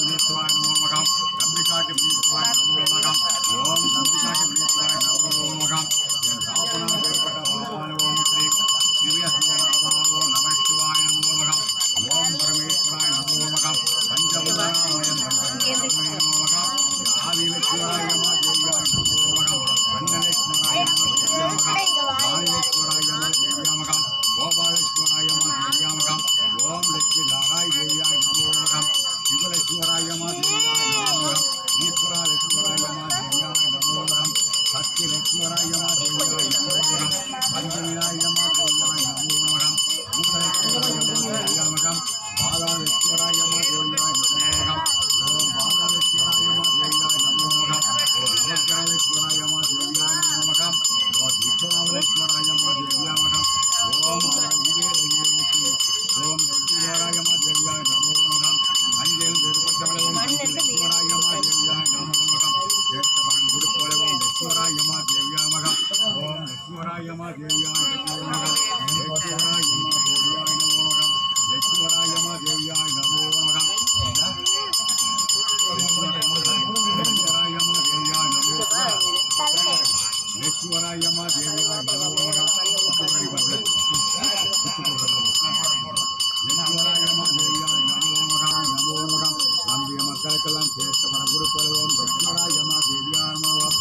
மீசுவாய் நமோ மகம் நம்பிக்காட்டு மீசுவாய் ஈஸ்வராய மாதேவாய நமோ நம வினைகளுக்கெல்லாம் சேர்த்த பரகுரு பருவம் பிரச்சனராஜமா தேவியானமோகம்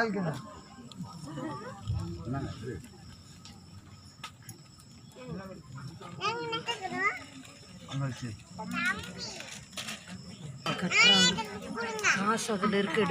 நாய்க்குண்ணா காசு அதில் இருக்கு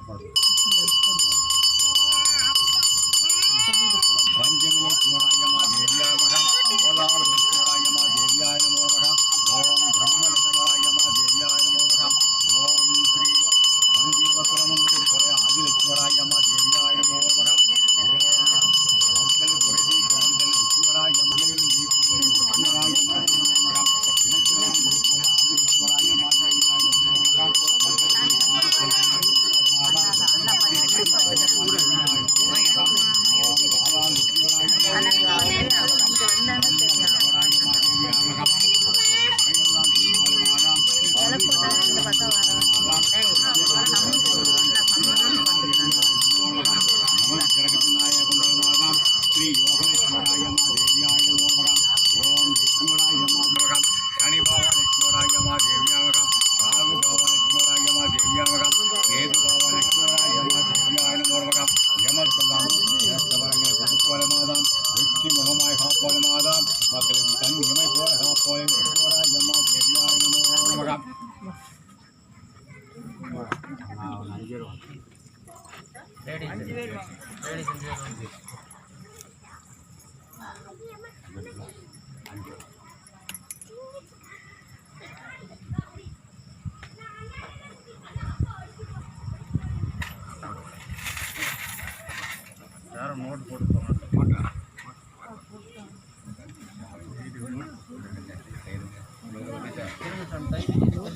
platform. யாரும் நோட்டு போட்டு போகிறேன்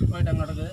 போயிட்டாங்க நடக்குது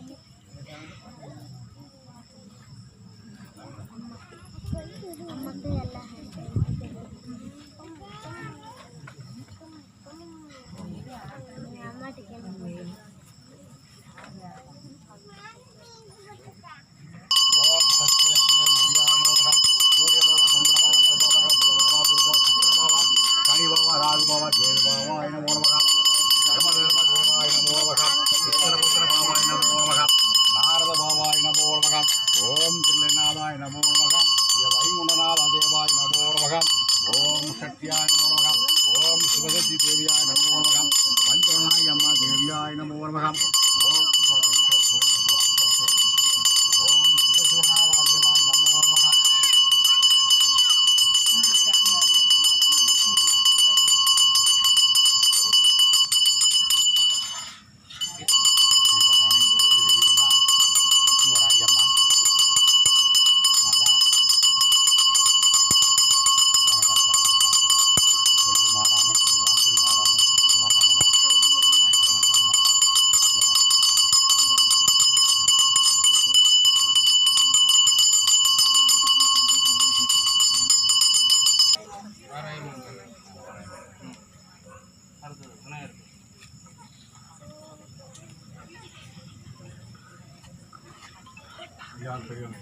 ध्यान प्रयोग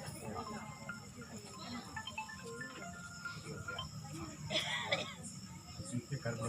कर्म